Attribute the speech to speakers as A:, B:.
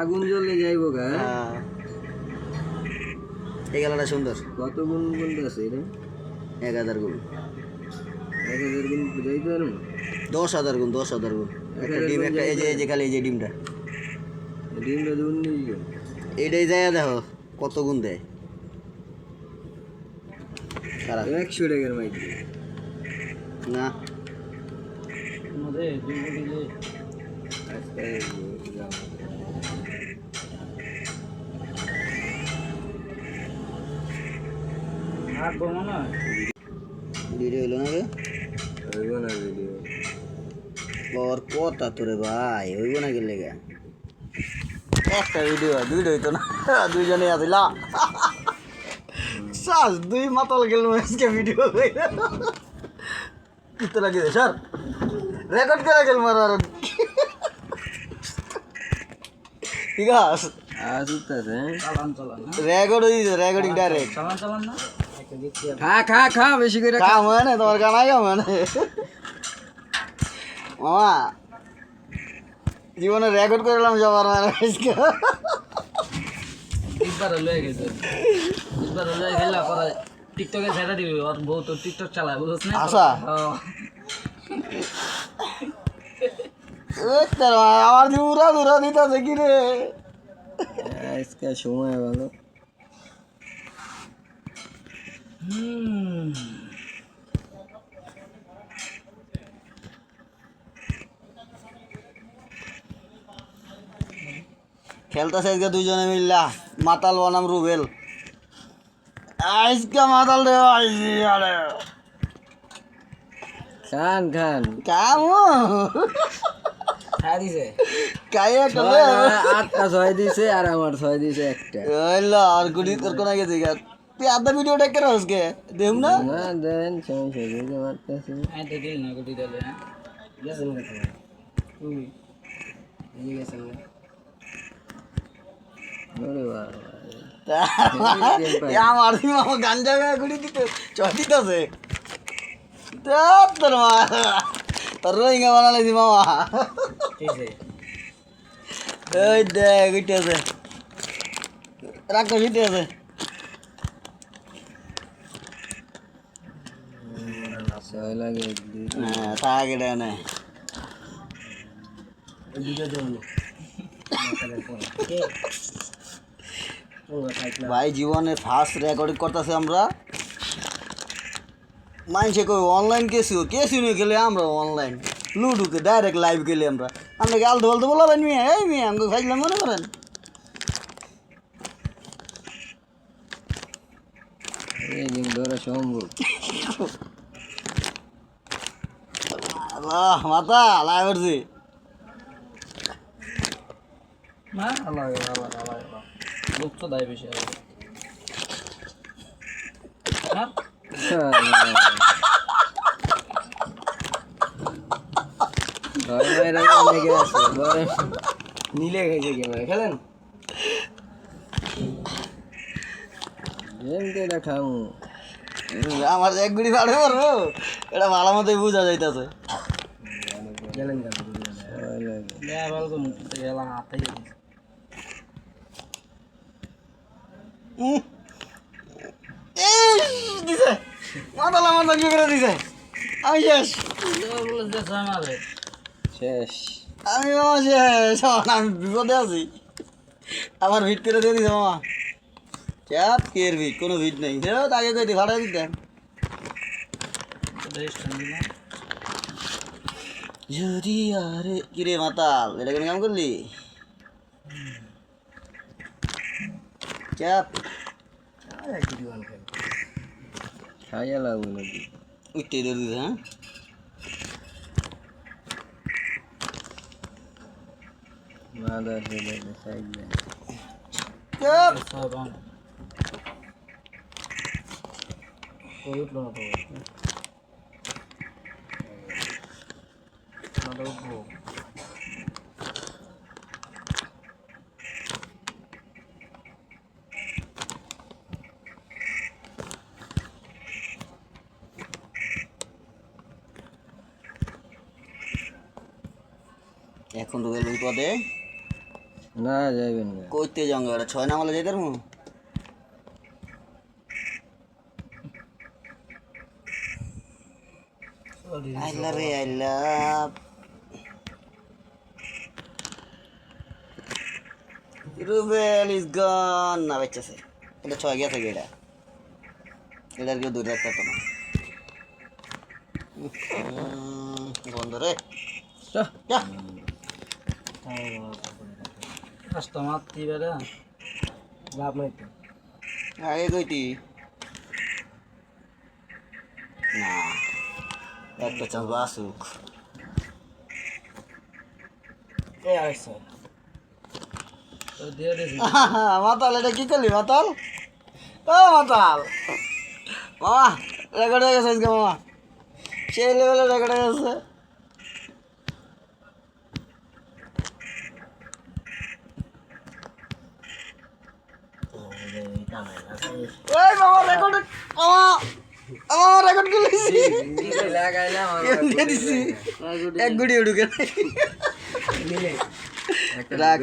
A: আগুন জ্বলে যাইব গা?
B: হ্যাঁ। এই সুন্দর।
A: কত গুণ বলতে আছে এটা?
B: এক হাজার গুণ।
A: এক হাজার গুণ যাইতে পারব?
B: দশ হাজার গুণ দশ হাজার গুণ। একটা ডিম একটা এই যে এই যে খালি এই যে ডিমটা।
A: ডিমটা দুন নিয়ে
B: এইটাই যায় দেখো কত গুণ দেয়।
A: একশো টাকার মাইক।
B: না।
A: আজকে যাও।
B: ভিডিও হইল না রে
A: হইব না ভিডিও
B: ওর কথা তোরে ভাই হইব না গেলে গা একটা ভিডিও দুইটা হইতো না দুইজনে আসিলা সাস দুই মাতাল গেল আজকে ভিডিও কিতে লাগিয়ে স্যার রেকর্ড করে গেল মারার ঠিক আছে। রেকর্ড হয়েছে রেকর্ডিং ডাইরেক্ট
A: খা খা খা বেশি করে খা।
B: কাম হয় না তোমার গানা কাম হয় না মামা জীবনে রেকর্ড করলাম সবার মানে আজকে।
C: একবার লয়ে গেছে। একবার লয়ে গেলা পরে টিকটকে ছেড়ে দিবি ওর বউ তো টিকটক চালায় বুঝছ না?
B: মা, আমার দূরা দূরা দিতেছে কি রে
A: আজকে সময় ভালো।
B: খেলতেছে আজকে দুইজনে মিল্লা। মাতাল বনাম রুবেল। আজকে মাতাল আইজি আরে।
A: খান খান।
B: কাম।
C: দিছে।
B: কাইয়া কলে
A: আটটা ছয় দিছে আর আমার ছয় দিছে একটা।
B: ওইলা আর গুড়ি তোর কোনা গেছে গা তুই আধা ভিডিও টেক করে আজকে? দেখ না?
A: না দেন সমস্যা দিতে পারতেছি।
C: আই দিল না গুটি দিলে
A: গেছেন গেছেন
C: তুই
A: এই গেছেন ওরে বাবা।
B: আমার গাঞ্জা গায়ে দিতে চয় দিতেছে তোর মা। তোর রোহিঙ্গা বানালাইছি মামা ওই দেখ উঠে আছে। রাক্ষস উঠে আছে। হ্যাঁ না ভাই জীবনে ফার্স্ট রেকর্ডিং করতেছে আমরা। মানছে কই অনলাইন কেসিও কেসিও খেলে আমরা অনলাইন লুডুকে ডাইরেক্ট লাইভ গেলে আমরা। আমরা আলতু বলতে বলাবেন মিয়া? এই মিয়া আমাকে খাইলাম মনে করেন? মাথা লাইভ করছি।
C: লোক তো দায় বেশি।
A: ঘরে নীলে খাইছে ক্যামেরা খেলেন?
B: আমার এক গুড়ি পাড়ে পারব এটা ভালো মতোই বোঝা যাইতেছে।
C: থেকে গেলাম
B: মাথা মাথা কি করে দিছে। আমি শেষ।
C: আমারে
A: শেষ।
B: আমি মামা শেষ। আমি বিপদে আছি। আমার ভিট করে দিয়ে দিছে মামা। চাপ কের ভিট কোনো ভিট নেই। সেটাও তাকে কই ভাড়া দিতে।
C: রেস্টুরেন্ট দিলাম
B: যদি আরে কিরে মাতাল এটা কেন কাম করলি? চাপ Cai lá, Luna. Utilizando.
A: Nada a ver dessa
B: ideia.
C: Yup! Koyup lang o Malabo. তো
B: এখন রুবেল ওই পদে
A: না যাইবেন না।
B: কইতে জঙ্গে ওরা ছয় নামালে যেতে পারব? আইলা রে আইলা। Rubel is gone. না এটা ছয় গেছে গেটা এটার কেউ দূরে রাখতে পারতো না। বন্ধ রে। যা।
C: কাস্টমার দিবে
A: লাভ নাই তো
B: আগে কইতি না, একটা চান্স
C: তো দিয়ে দিয়েছি
B: মাতাল এটা কি করলি মাতাল ও মাতাল মামা রেকর্ড হয়ে গেছে আজকে মামা সেই লেভেলে রেকর্ড হয়ে গেছে ওই মামা রেকর্ড আমার রেকর্ড করলেছি
A: লাগাইলাম
B: দিয়ে দিছি? এক গুড়ি উড়ুকে রাখ।